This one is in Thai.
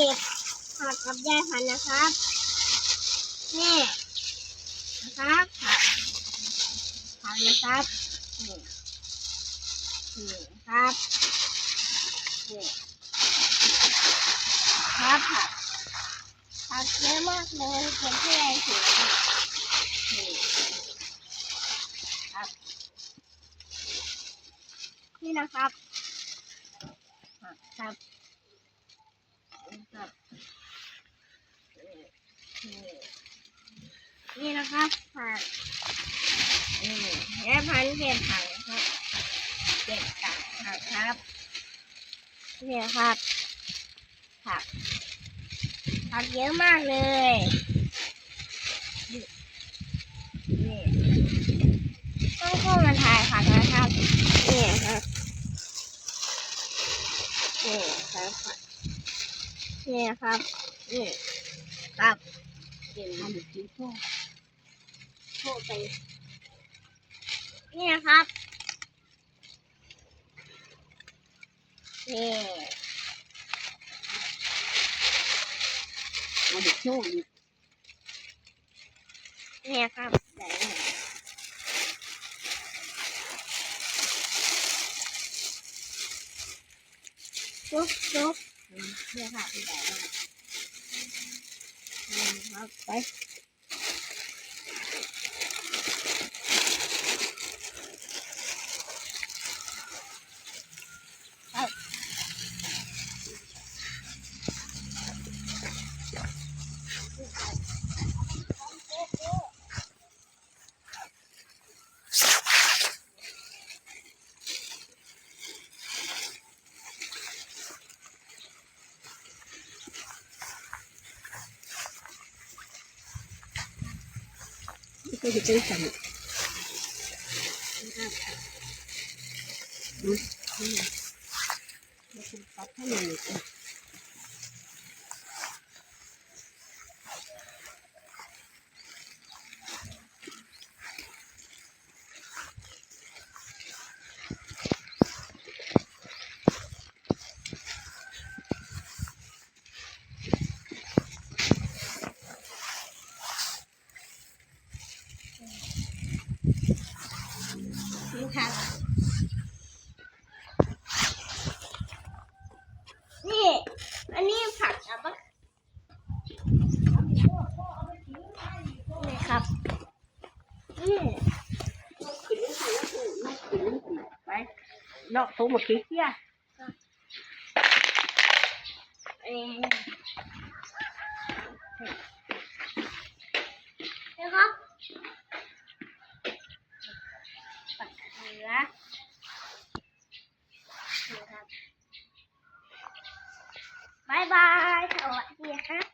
เก็บผักกับยายพันนะครับนี่นะครับผักผักนะครับนี่นี่ครับนี่ครับผักผักเยอะมากเลยเป็นที่ยายถือนี่ครับนี่นะครับครับนี่ครับนี่ นี่นี่นะครับผักนี่แค่พันเก็บผักนะครับเก็บกับผักครับนี่นะครับผักผักเยอะมากเลยนี่นี่ต้องเข้ามาถ่ายผักนะครับนี่ครับนี่ครับผักนี่ครับนี่ครับเก่งทำแบบจิ้ม โซ่โซ่ไป นี่นะครับ นี่เอาแบบโซ่อีกนี่ครับจุ๊บจุ๊บนี่ค่ะแบบนี้นี่ครับไปก็จะเป็ นสั่นอืมอืมแล้วคุณตัดให้หน่อยอะ นี่ครับนี่ อันนี้ผักอะปะนี่ครับนี่ ขึ้นลูกขึ้นลูกขึ้นลูกไป เลาะโซ่หมดขี้เกียจเ